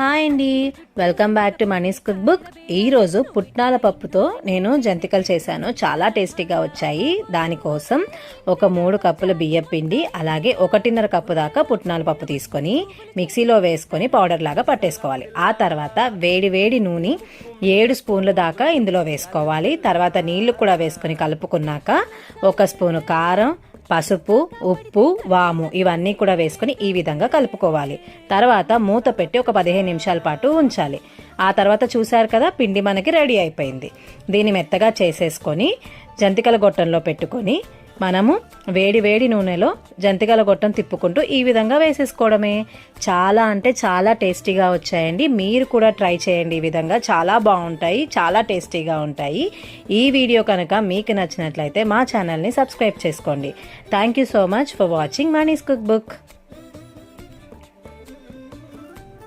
Hi అండి. Welcome back to Mani's cook book. ఈరోజు పుట్నాల పప్పుతో నేను జంతికలు చేశాను. చాలా టేస్టీగా వచ్చాయి. దానికోసం ఒక మూడు కప్పుల బియ్యం పిండి అలాగే ఒకటిన్నర కప్పు దాకా పుట్నాల పప్పు తీసుకొని మిక్సీలో వేసుకొని పౌడర్ లాగా పట్టేసుకోవాలి. ఆ తర్వాత వేడి వేడి నూనె ఏడు స్పూన్ల దాకా ఇందులో వేసుకోవాలి. తర్వాత నీళ్ళు కూడా వేసుకొని కలుపుకున్నాక ఒక స్పూను కారం పసుపు ఉప్పు వాము ఇవన్నీ కూడా వేసుకొని ఈ విధంగా కలుపుకోవాలి. తర్వాత మూత పెట్టి ఒక పదిహేను నిమిషాల పాటు ఉంచాలి. ఆ తర్వాత చూశారు కదా పిండి మనకి రెడీ అయిపోయింది. దీన్ని మెత్తగా చేసేసుకొని జంతికల గొట్టంలో పెట్టుకొని మనము వేడి వేడి నూనెలో జంతికల గొట్టం తిప్పుకుంటూ ఈ విధంగా వేసేసుకోవడమే. చాలా అంటే చాలా టేస్టీగా వచ్చాయండి. మీరు కూడా ట్రై చేయండి. ఈ విధంగా చాలా బాగుంటాయి. చాలా టేస్టీగా ఉంటాయి. ఈ వీడియో కనుక మీకు నచ్చినట్లయితే మా ఛానల్ని సబ్స్క్రైబ్ చేసుకోండి. Thank you so much for watching Mani's cook book